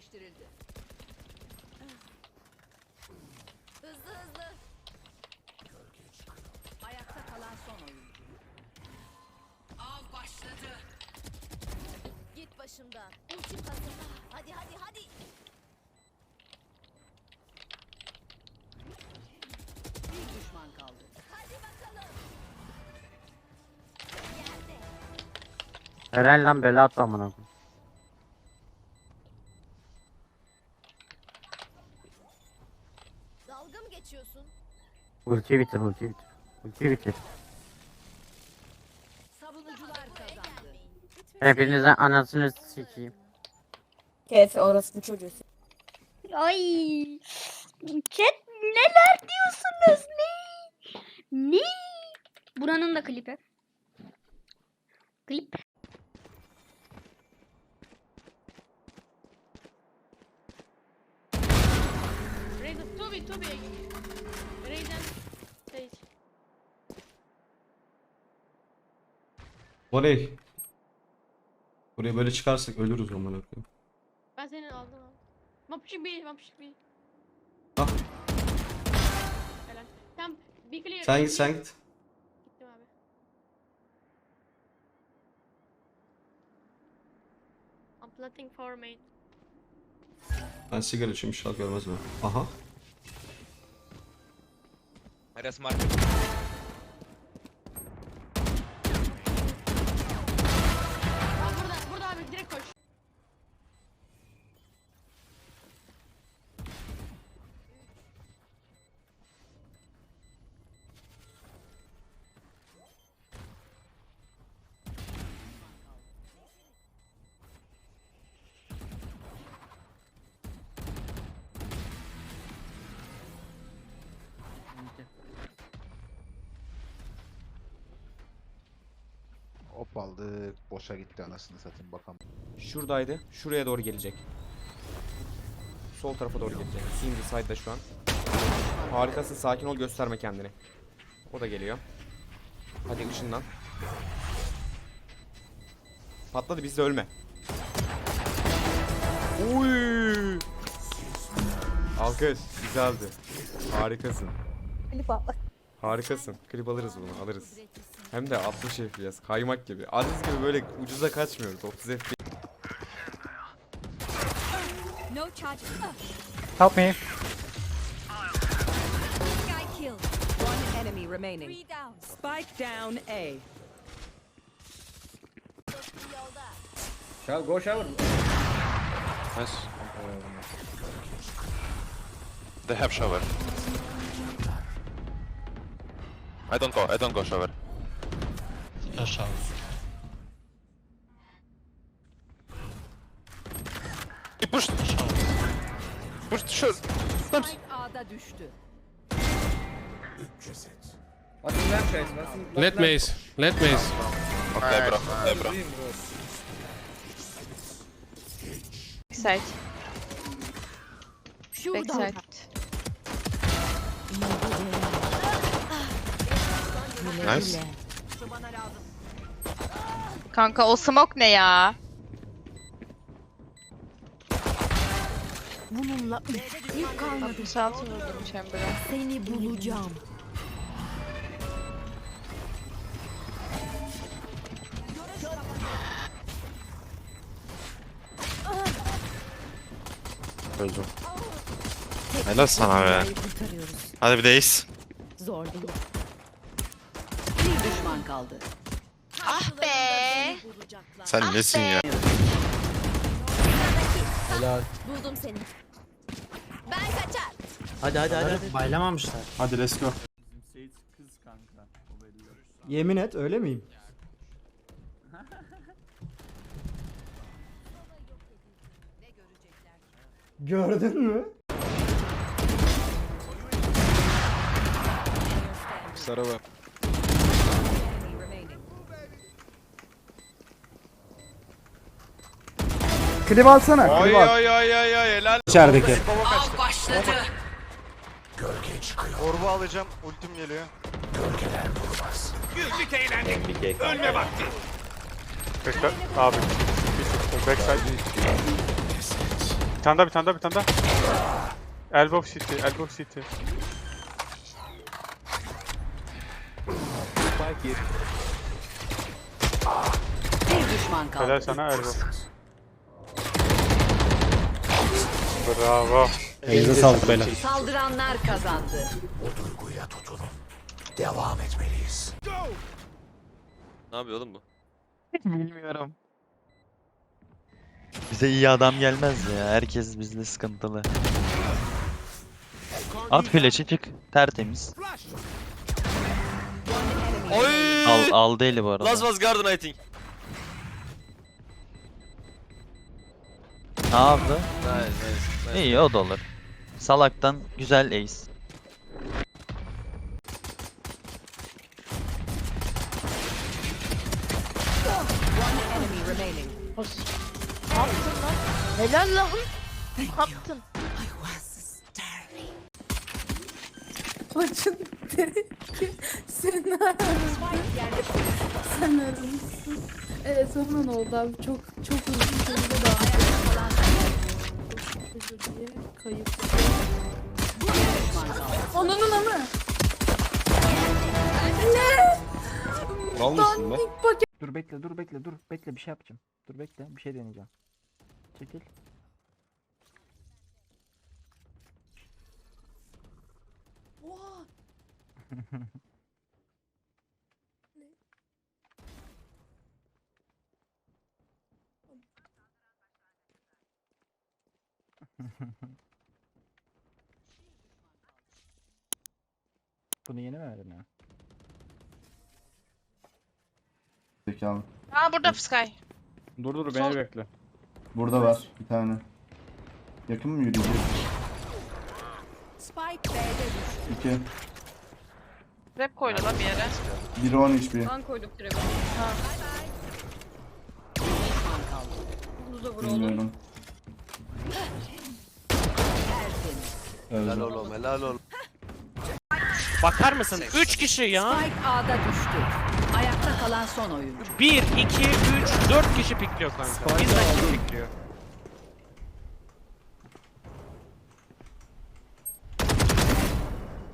yerleştirildi. Hızlı hızlı. Ayakta kalan son oyuncu. Av başladı. Git başımdan. Ultim hazır. Hadi hadi hadi. Bir düşman kaldı. Hadi bakalım. Yerde. Helal lan bela at amına koyayım. Ulti bitir ulti bitir. Ulti bitir. Savunucular kazandı. Hepinizin anasını sikeyim. Kes orası çocuğu. Ay. Chat neler diyorsunuz? Ne? Ne? Buranın da klipi. Klip. Raiden, Toby, Toby. Raiden, Sage. Voley. Buraya böyle çıkarsak ölürüz amına koyayım. Ben senin aldım. Mapışık bir, mapışık bir. Ah. Helal. Tam bir clear. Sen git sen git. Gittim abi. I'm planting for main. Ben sigara içeyim inşallah görmez beni. Aha. Res market. Aldık. Boşa gitti anasını satayım bakalım. Şuradaydı. Şuraya doğru gelecek. Sol tarafa doğru gelecek. Single side'da şu an. Harikasın. Sakin ol. Gösterme kendini. O da geliyor. Hadi ışından. Patladı. Biz de ölme. Uy! Alkış. Güzeldi. Harikasın. Klip. Harikasın. Klip alırız bunu. Alırız. Hem de 60 FPS. Kaymak gibi. Aziz gibi böyle ucuza kaçmıyoruz. 30 FPS. Help me. One enemy remaining. Three down. Spike down A. Shower, go shower. Nice. They have shower. I don't go, I don't go shower. это шанс. И пуш... Şans. Push tişört. Spike A'da düştü. Basın lan guys, basın. lan. Let maze. Let maze. Okey bro, okey bro. Duyayım bro. Backside. Şurada. Backside. Nice. Kanka o smoke ne ya? Bununla yük kalmadı. 66 vurdum chamber'a. Seni bulacağım. Öldüm. Helal sana be. Hadi bir de ace. Zor değil. Bir düşman kaldı. Ah be. Sen nesin ya? Buldum seni. Ben kaçar. Hadi hadi hadi. Baylamamışlar. Hadi let's go. Yemin et öyle miyim? Gördün mü? Sarı var. Enemy remaining. Klip alsana. Ay ay ay ay ay helal. İçerideki. Av başladı. Orbu alacağım. Ultim geliyor. Abi. Backside. Bir tane daha bir tane daha bir tane daha. Elbow city, elbow city. Bir düşman kaldı. Helal sana elbow. Bravo. Elinize sağlık beyler. Saldıranlar kazandı. Ne yapıyor oğlum bu? Bilmiyorum. Bize iyi adam gelmez ya. Herkes bizde sıkıntılı. At flash'ı çık. Tertemiz. Oy! Al, aldı eli bu arada. Last was garden I think. Ne yaptı? Nice nice. Nice. İyi o da olur. Salaktan güzel ace. Enemy remaining. Helal lan. Ne yaptın? Koçun sen Sen aramışsın. Evet sonra ne oldu abi? Çok çok uzun sürede dilerim. Kayıp. Onun ama. Be. Dandik paket. Dur bekle dur bekle dur bekle bir şey yapacağım. Dur bekle bir şey deneyeceğim. Çekil. Bunu yeni mi verdin ya? Zekalı. Aa burada Sky. Dur dur Sol- beni bekle. Burada var bir tane. Yakın mı yürüyeceğiz? Spike B'de düştü. İki. Rap koydu lan bir yere. Biri 10 HP. Ben koydum trap'i. Düşman kaldı. Bunu da vur oğlum. Bilmiyorum. Öldü. oğlum helal oğlum. Bakar mısın? 3 kişi ya. Spike A'da düştü. Ayakta kalan son oyuncu. 1, 2, 3, 4 kişi pikliyor kanka. Bizden kim pikliyor?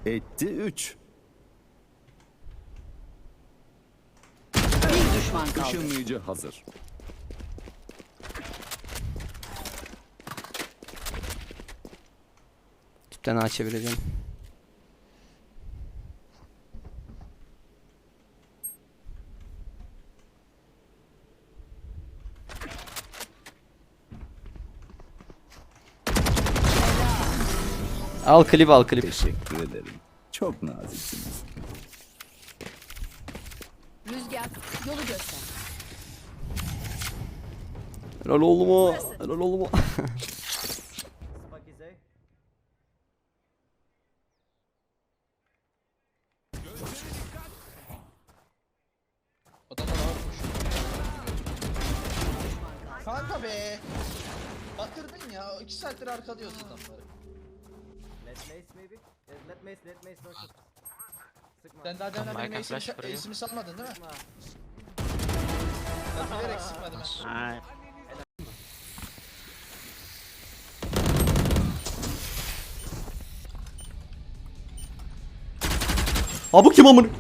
Etti 3. Bir düşman kaldı. Işınlayıcı hazır. Tüpten ağa çevireceğim. Al klip al klip. Teşekkür ederim. Çok naziksiniz. Rüzgar yolu göster. Helal oğlum o. Helal oğlum o. ya. 2 saattir arkalıyorsun adamları. Sen daha demin benim ace'imi ace'imi salmadın değil mi? Ben bilerek sıkmadım. Aa bu kim amın?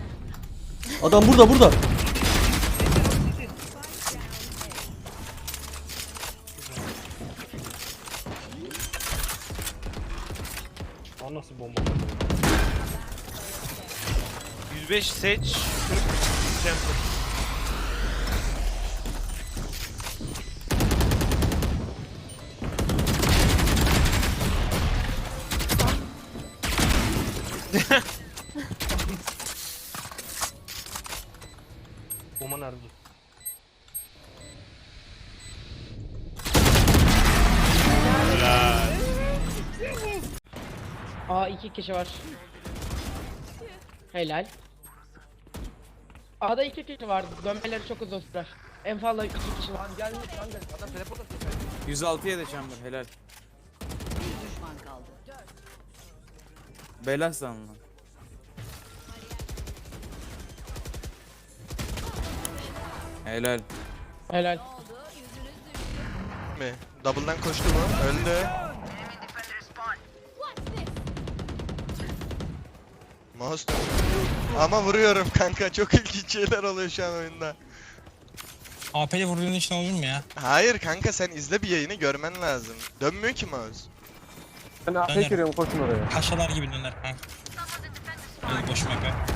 Adam burada burada. Nasıl bomba? 105 seç. 40 Champion. Bomba nerede? İki kişi var. Helal. A'da iki kişi var. Dönmeleri çok uzun sürer. En fazla iki kişi var. 106 yedi chamber helal. Bir düşman kaldı. Beyler sanma. Helal. Helal. mi? Double'dan koştu mu? Öldü. Mouse Ama vuruyorum kanka. Çok ilginç şeyler oluyor şu an oyunda. AP'li vurduğun için olur mu ya? Hayır kanka sen izle bir yayını görmen lazım. Dönmüyor ki mouse. Ben AP'ye giriyorum koşun oraya. Paşalar gibi döner ha. Öyle boş maka.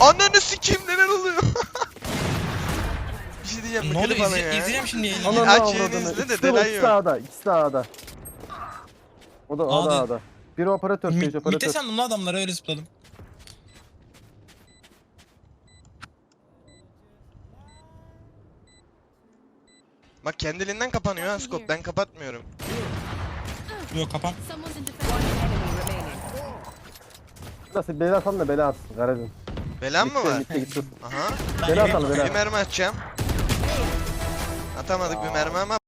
Ananı sikeyim neler oluyor? bir şey diyeceğim Ne mi? oluyor? İzle, ya. izleyeceğim şimdi yayını. Ananı Aç yayını izle de delay yok. İkisi de A'da. O da A'da, A'da. Biri operatör, stage operatör. Mitte sandım lan adamları öyle zıpladım. Bak kendiliğinden kapanıyor ha scope. Ben kapatmıyorum. Yok kapan. Nasıl bela atalım da bela atsın garajın. Belan mı var? gitti. Aha. Bela atalım Bir mermi atacağım. Atamadık bir mermi ama